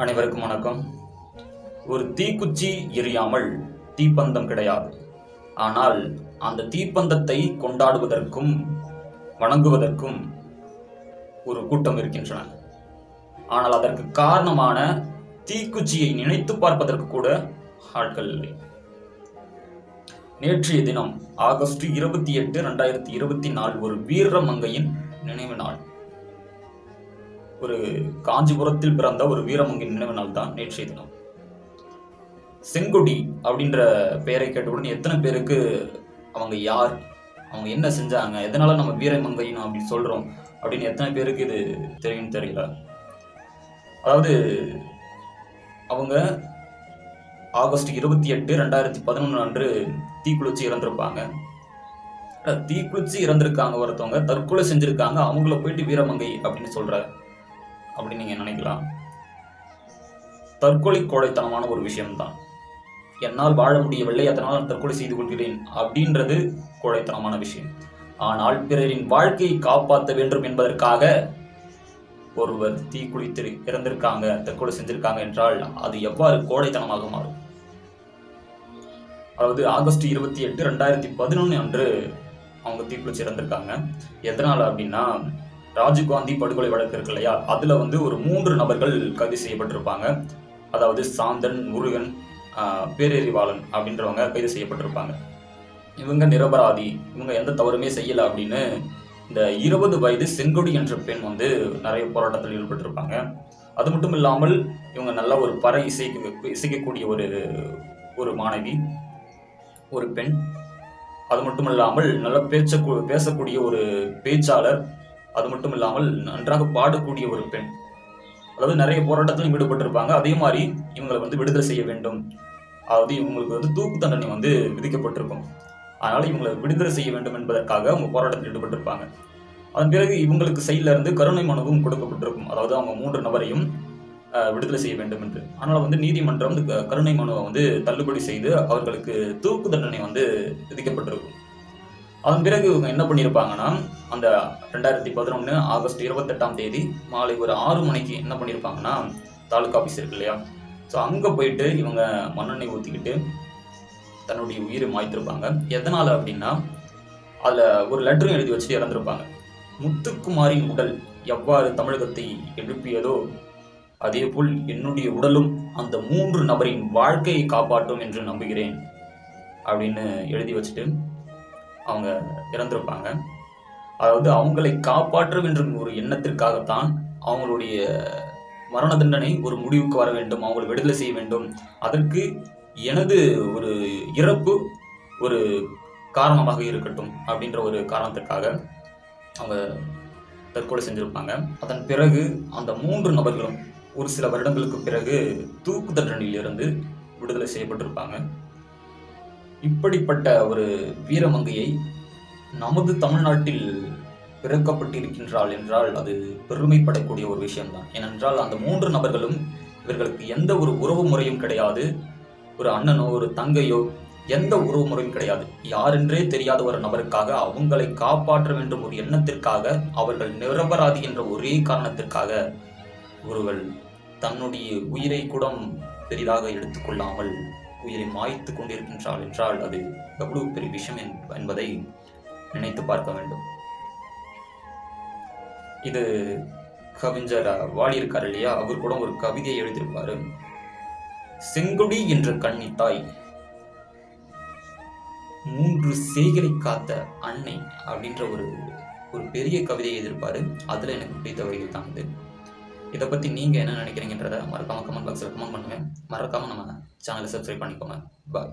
அனைவருக்கும் வணக்கம். ஒரு தீக்குச்சி எரியாமல் தீப்பந்தம் கிடையாது. ஆனால் அந்த தீப்பந்தத்தை கொண்டாடுவதற்கும் வணங்குவதற்கும் ஒரு கூட்டம் இருக்கின்றன. ஆனால் அதற்கு காரணமான தீக்குச்சியை நினைத்து பார்ப்பதற்கு கூட ஆட்கள் இல்லை. நேற்றைய தினம் ஆகஸ்ட் இருபத்தி எட்டு ரெண்டாயிரத்தி இருபத்தி நாலு ஒரு வீரமங்கையின் நினைவு நாள். ஒரு காஞ்சிபுரத்தில் பிறந்த ஒரு வீரமங்கின் நினைவு நாள் தான் நேற்றைய தினம் செங்கொடி அப்படின்ற பெயரை கேட்டவுடன் எத்தனை பேருக்கு அவங்க யார் அவங்க என்ன செஞ்சாங்க எதனால நம்ம வீரமங்கைன்னு அப்படி சொல்றோம் அப்படின்னு எத்தனை பேருக்கு இது தெரியும்னு தெரியல. அதாவது அவங்க ஆகஸ்ட் இருபத்தி எட்டு ரெண்டாயிரத்தி பதினொன்று அன்று தீக்குளிச்சு இறந்திருப்பாங்க. தீக்குளிச்சு இறந்திருக்காங்க ஒருத்தவங்க தற்கொலை செஞ்சிருக்காங்க அவங்கள போயிட்டு வீரமங்கை அப்படின்னு சொல்ற அப்படின்னு நீங்கள் நினைக்கலாம். தற்கொலை கோழைத்தனமான ஒரு விஷயம்தான். என்னால் வாழ முடியவில்லை அதனால் நான் தற்கொலை செய்து கொள்கிறேன் அப்படின்றது கோழைத்தனமான விஷயம். ஆனால் பிறரின் வாழ்க்கையை காப்பாற்ற வேண்டும் என்பதற்காக ஒருவர் தீக்குளித்து இறந்திருக்காங்க தற்கொலை செஞ்சிருக்காங்க என்றால் அது எவ்வாறு கோழைத்தனமாக மாறும்? அதாவது ஆகஸ்ட் இருபத்தி எட்டு ரெண்டாயிரத்தி பதினொன்று அன்று அவங்க தீக்குளிச்சு இறந்திருக்காங்க. எதனால் அப்படின்னா ராஜீவ்காந்தி படுகொலை வழக்கு இருக்கு இல்லையா? அதில் வந்து ஒரு மூன்று நபர்கள் கைது செய்யப்பட்டிருப்பாங்க. அதாவது சாந்தன் முருகன் பேரறிவாளன் அப்படின்றவங்க கைது செய்யப்பட்டிருப்பாங்க. இவங்க நிரபராதி. இவங்க எந்த தவறுமே செய்யல அப்படின்னு இந்த இருபது வயது செங்கொடி என்ற பெண் வந்து நிறைய போராட்டத்தில் ஈடுபட்டிருப்பாங்க. அது மட்டும் இல்லாமல் இவங்க நல்ல ஒரு பறை இசைக்க இசைக்கக்கூடிய ஒரு ஒரு மாணவி ஒரு பெண். அது மட்டும் இல்லாமல் நல்ல பேச்ச பேசக்கூடிய ஒரு பேச்சாளர் அது மட்டும் இல்லாமல் நன்றாக பாடக்கூடிய ஒரு பெண். அதாவது நிறைய போராட்டத்திலும் ஈடுபட்டிருப்பாங்க. அதே மாதிரி இவங்களை வந்து விடுதலை செய்ய வேண்டும். அதாவது இவங்களுக்கு வந்து தூக்கு தண்டனை வந்து விதிக்கப்பட்டிருக்கும். அதனால் இவங்களை விடுதலை செய்ய வேண்டும் என்பதற்காக அவங்க போராட்டத்தில் ஈடுபட்டிருப்பாங்க. அதன் பிறகு இவங்களுக்கு சைட்ல இருந்து கருணை மனுவும் கொடுக்கப்பட்டிருக்கும். அதாவது அவங்க மூன்று நபரையும் விடுதலை செய்ய வேண்டும் என்று. ஆனால் வந்து நீதிமன்றம் வந்து க- கருணை மனுவை வந்து தள்ளுபடி செய்து அவர்களுக்கு தூக்கு தண்டனை வந்து விதிக்கப்பட்டிருக்கும். அதன் பிறகு இவங்க என்ன பண்ணியிருப்பாங்கன்னா அந்த ரெண்டாயிரத்தி பதினொன்று ஆகஸ்ட் இருபத்தெட்டாம் தேதி மாலை ஒரு ஆறு மணிக்கு என்ன பண்ணியிருப்பாங்கன்னா தாலுகா ஆஃபீஸ் இருக்கு இல்லையா? ஸோ அங்கே போயிட்டு இவங்க மண்ணெண்ணெய் ஊற்றிக்கிட்டு தன்னுடைய உயிரை மாய்த்திருப்பாங்க. எதனால் அப்படின்னா அதில் ஒரு லெட்டரும் எழுதி வச்சுட்டு இறந்துருப்பாங்க. முத்துக்குமாரின் உடல் எவ்வாறு தமிழகத்தை எழுப்பியதோ அதேபோல் என்னுடைய உடலும் அந்த மூன்று நபரின் வாழ்க்கையை காப்பாற்றும் என்று நம்புகிறேன் அப்படின்னு எழுதி வச்சுட்டு அவங்க இறந்திருப்பாங்க. அதாவது அவங்களை காப்பாற்ற வேண்டும் ஒரு எண்ணத்திற்காகத்தான் அவங்களுடைய மரண தண்டனை ஒரு முடிவுக்கு வர வேண்டும் அவங்களை விடுதலை செய்ய வேண்டும். அதற்கு எனது ஒரு இறப்பு ஒரு காரணமாக இருக்கட்டும் அப்படின்ற ஒரு காரணத்திற்காக அவங்க தற்கொலை செஞ்சிருப்பாங்க. அதன் பிறகு அந்த மூன்று நபர்களும் ஒரு சில வருடங்களுக்கு பிறகு தூக்கு தண்டனையிலிருந்து விடுதலை செய்யப்பட்டிருப்பாங்க. இப்படிப்பட்ட ஒரு வீரமங்கையை நமது தமிழ்நாட்டில் பிறக்கப்பட்டிருக்கின்றாள் என்றால் அது பெருமைப்படக்கூடிய ஒரு விஷயம்தான். ஏனென்றால் அந்த மூன்று நபர்களும் இவர்களுக்கு எந்த ஒரு உறவு முறையும் கிடையாது. ஒரு அண்ணனோ ஒரு தங்கையோ எந்த உறவு முறையும் கிடையாது. யாரென்றே தெரியாத ஒரு நபருக்காக அவங்களை காப்பாற்ற வேண்டும் ஒரு எண்ணத்திற்காக அவர்கள் நிரபராதி என்ற ஒரே காரணத்திற்காக ஒருவள் தன்னுடைய உயிரை கூட பெரிதாக எடுத்துக்கொள்ளாமல் உயிரை மாய்த்து கொண்டிருக்கின்றாள் என்றால் அது எவ்வளவு பெரிய விஷயம் என்பதை நினைத்து பார்க்க வேண்டும். இது கவிஞர் வாலி இருக்கார் இல்லையா? அவர் கூட ஒரு கவிதையை எழுதியிருப்பாரு. செங்குடி என்ற கண்ணித்தாய் மூன்று சேகரை காத்த அன்னை அப்படின்ற ஒரு ஒரு பெரிய கவிதையை எழுதியிருப்பாரு. அதுல எனக்கு பிடித்த வரிகள் தான் இது. இதை பத்தி நீங்க என்ன நினைக்கிறீங்கன்றத மறக்காம கமெண்ட் பாக்ஸில் கமெண்ட் பண்ணுங்க. மறக்காம நம்ம சேனலை சப்ஸ்கிரைப் பண்ணிக்கோங்க. பாய்